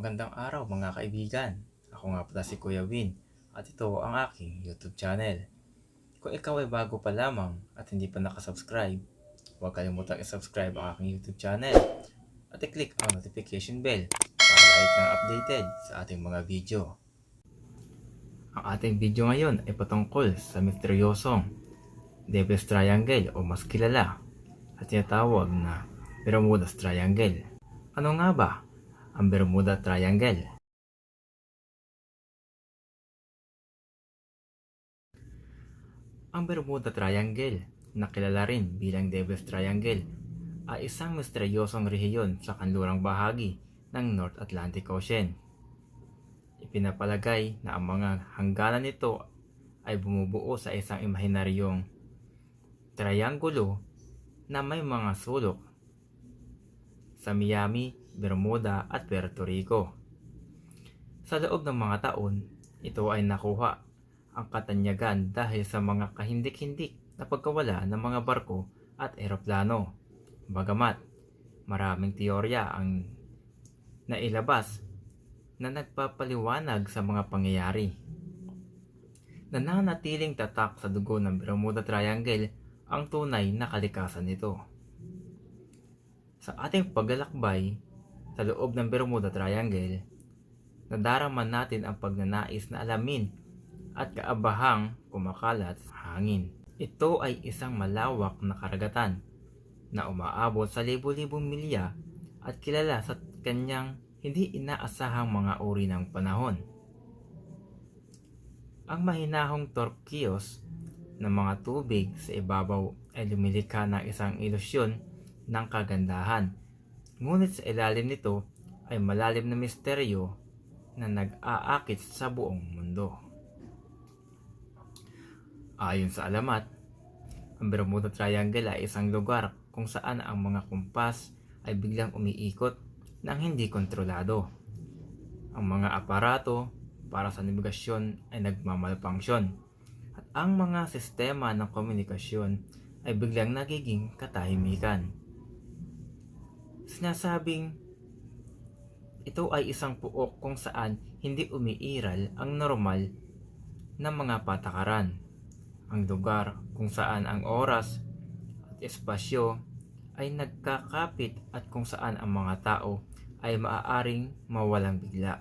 Magandang araw mga kaibigan. Ako nga pala si Kuya Win at ito ang aking YouTube channel. Kung ikaw ay bago pa lamang at hindi pa nakasubscribe, huwag kalimutang i-subscribe ang aking YouTube channel at i-click ang notification bell para lagi kang updated sa ating mga video. Ang ating video ngayon ay patungkol sa misteryosong Devil's Triangle o mas kilala at tinatawag na Bermuda's Triangle. Ano nga ba ang Bermuda Triangle? Ang Bermuda Triangle, na kilala rin bilang Devil's Triangle, ay isang misteryosong rehiyon sa kanlurang bahagi ng North Atlantic Ocean. Ipinapalagay na ang mga hangganan nito ay bumubuo sa isang imahinaryong triangulo na may mga sulok sa Miami, Bermuda at Puerto Rico. Sa loob ng mga taon, ito ay nakuha ang katanyagan dahil sa mga kahindik-hindik na pagkawala ng mga barko at eroplano. Bagamat maraming teorya ang nailabas na nagpapaliwanag sa mga pangyayari. Nananatiling tatak sa dugo ng Bermuda Triangle ang tunay na kalikasan nito. Sa ating paglalakbay sa loob ng Bermuda Triangle, nadarama natin ang pagnanais na alamin at kaabahang kumakalat sa hangin. Ito ay isang malawak na karagatan na umaabot sa libo-libong milya at kilala sa kanyang hindi inaasahang mga uri ng panahon. Ang mahinahong torqueous ng mga tubig sa ibabaw ay lumilikha ng isang ilusyon ng kagandahan. Ngunit sa ilalim nito ay malalim na misteryo na nag-aakit sa buong mundo. Ayon sa alamat, ang Bermuda Triangle ay isang lugar kung saan ang mga kumpas ay biglang umiikot ng hindi kontrolado. Ang mga aparato para sa nabigasyon ay nagmamalfunction at ang mga sistema ng komunikasyon ay biglang nagiging katahimikan. Sinasabing ito ay isang puok kung saan hindi umiiral ang normal na mga patakaran. Ang lugar kung saan ang oras at espasyo ay nagkakapit at kung saan ang mga tao ay maaaring mawalang bigla.